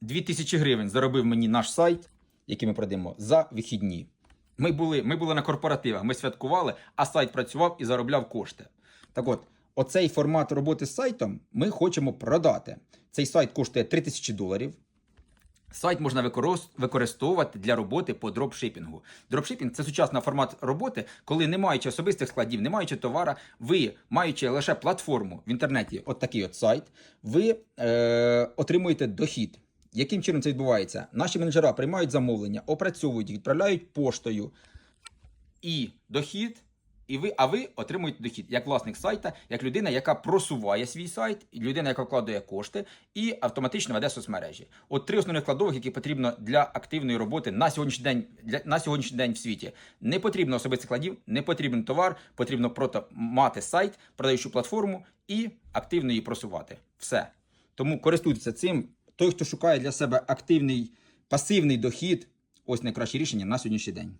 2000 гривень заробив мені наш сайт, який ми продаємо, за вихідні. Ми були, ми були на корпоративах, ми святкували, а сайт працював і заробляв кошти. Так от, оцей формат роботи з сайтом ми хочемо продати. Цей сайт коштує 3000 доларів. Сайт можна використовувати для роботи по дропшипінгу. Дропшипінг це сучасний формат роботи, коли не маючи особистих складів, не маючи товара, ви маючи лише платформу в інтернеті, от такий от сайт, ви е, отримуєте дохід. Яким чином це відбувається? Наші менеджера приймають замовлення, опрацьовують відправляють поштою і дохід. І ви, а ви отримуєте дохід як власник сайта, як людина, яка просуває свій сайт, людина, яка вкладає кошти, і автоматично веде соцмережі. От три основних складових, які потрібно для активної роботи на сьогоднішній день для на сьогоднішній день в світі. Не потрібно особистих складів, не потрібен товар, потрібно просто мати сайт, продаючу платформу і активно її просувати. Все. Тому користуйтеся цим. Той, хто шукає для себе активний пасивний дохід, ось найкраще рішення на сьогоднішній день.